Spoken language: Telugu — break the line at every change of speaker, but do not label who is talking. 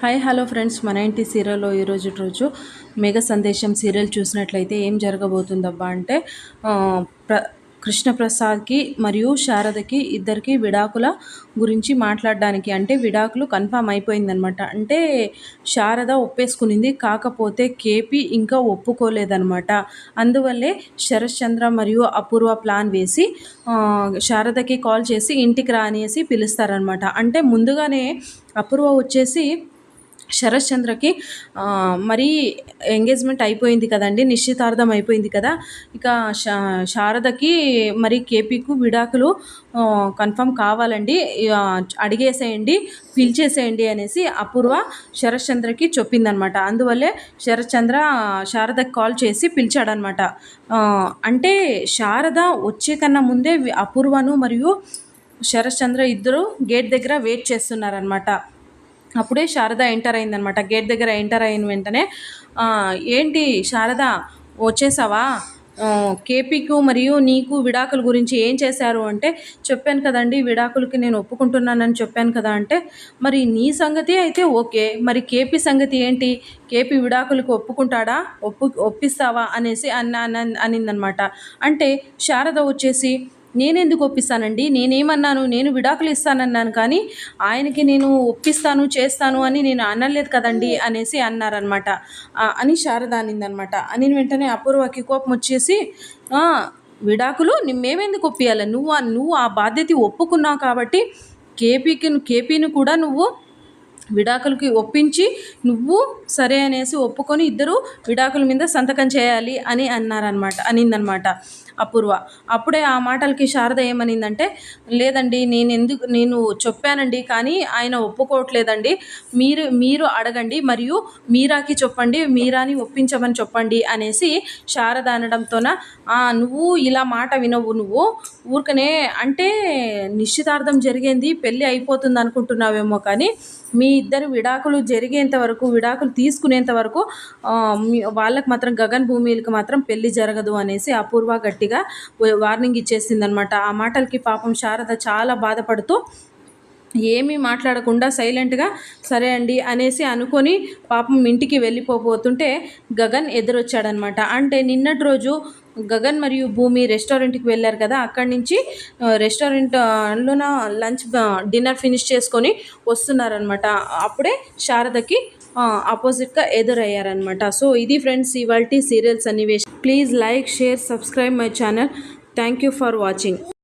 Hi hello friends. మన ఇంటి సీరియల్లో ఈరోజు రోజు మెగా సందేశం సీరియల్ చూసినట్లయితే ఏం జరగబోతుందబ్బా అంటే ప్ర కృష్ణప్రసాద్కి మరియు శారదకి ఇద్దరికి విడాకుల గురించి మాట్లాడడానికి. అంటే విడాకులు కన్ఫామ్ అయిపోయిందనమాట అంటే శారద ఒప్పేసుకునింది కాకపోతే కేపీ ఇంకా ఒప్పుకోలేదనమాట అందువల్లే శరశ్చంద్ర మరియు అపూర్వ ప్లాన్ వేసి శారదకి కాల్ చేసి ఇంటికి రా అనేసి పిలుస్తారనమాట అంటే ముందుగానే అపూర్వ వచ్చేసి శరశ్చంద్రకి మరి మరీ ఎంగేజ్మెంట్ అయిపోయింది కదండి నిశ్చితార్థం అయిపోయింది కదా. ఇక శా శారదకి మరి కేపీకు విడాకులు కన్ఫర్మ్ కావాలండి. ఇక అడిగేసేయండి పిలిచేసేయండి అనేసి అపూర్వ శరశ్చంద్రకి చెప్పిందనమాట. అందువల్లే శరశ్చంద్ర శారదకి కాల్ చేసి పిలిచాడనమాట. అంటే శారద వచ్చే కన్నా ముందే అపూర్వను మరియు శరశ్చంద్ర ఇద్దరు గేట్ దగ్గర వెయిట్ చేస్తున్నారనమాట. అప్పుడే శారద ఎంటర్ అయిందనమాట గేట్ దగ్గర ఎంటర్ అయిన వెంటనే ఏంటి శారద వచ్చేసావా? కేపీకు మరియు నీకు విడాకుల గురించి ఏం చేశారు? అంటే చెప్పాను కదండి విడాకులకి నేను ఒప్పుకుంటున్నానని చెప్పాను కదా అంటే మరి నీ సంగతి అయితే ఓకే. మరి కేపీ సంగతి ఏంటి? కేపీ విడాకులకు ఒప్పుకుంటాడా? ఒప్పు ఒప్పిస్తావా? అనేసి అన్న- అనిందనమాట అంటే శారద వచ్చేసి నేనెందుకు ఒప్పిస్తానండి? నేనేమన్నాను? నేను విడాకులు ఇస్తానన్నాను కానీ ఆయనకి నేను ఒప్పిస్తాను చేస్తాను అని నేను అనలేదు కదండి అనేసి అన్నారనమాట అని శారద అనిందనమాట అని వెంటనే అపూర్వకి కోపం వచ్చేసి విడాకులు మేమెందుకు ఒప్పియాలి? నువ్వు నువ్వు ఆ బాధ్యత ఒప్పుకున్నావు కాబట్టి కేపీకి కేపీని కూడా నువ్వు విడాకులకి ఒప్పించి నువ్వు సరే అనేసి ఒప్పుకొని ఇద్దరు విడాకుల మీద సంతకం చేయాలి అని అన్నారనమాట అనిందనమాట అపూర్వ. అప్పుడే ఆ మాటలకి శారద ఏమనిందంటే లేదండి నేను ఎందుకు నేను చెప్పానండి కానీ ఆయన ఒప్పుకోవట్లేదండి. మీరు మీరు అడగండి మరియు మీరాకి చెప్పండి మీరాని ఒప్పించమని చెప్పండి అనేసి శారద అనడంతోన "ఆ, నువ్వు ఇలా మాట వినవు నువ్వు ఊరికనే అంటే నిశ్చితార్థం జరిగింది పెళ్ళి అయిపోతుంది అనుకుంటున్నావేమో కానీ మీ ఇద్దరు విడాకులు జరిగేంత వరకు విడాకులు తీసుకునేంత వరకు వాళ్ళకి మాత్రం గగన్ భూమిలకు మాత్రం పెళ్ళి జరగదు అనేసి అపూర్వ గట్టిగా వార్నింగ్ ఇచ్చేసిందనమాట. ఆ మాటలకి పాపం శారద చాలా బాధపడుతూ ఏమీ మాట్లాడకుండా సైలెంట్గా సరే అండి అనేసి అనుకొని పాపం ఇంటికి వెళ్ళిపోబోతుంటే గగన్ ఎదురొచ్చాడనమాట. అంటే నిన్నటి రోజు గగన్ మరియు భూమి రెస్టారెంట్కి వెళ్ళారు కదా అక్కడి నుంచి రెస్టారెంట్లోన లంచ్ డిన్నర్ ఫినిష్ చేసుకొని వస్తున్నారనమాట. అప్పుడే శారదకి ఆపోజిట్గా ఎదురయ్యారనమాట. సో ఇది ఫ్రెండ్స్ ఇవాళ serials అన్నివేష్ please like share subscribe my channel. Thank you for watching.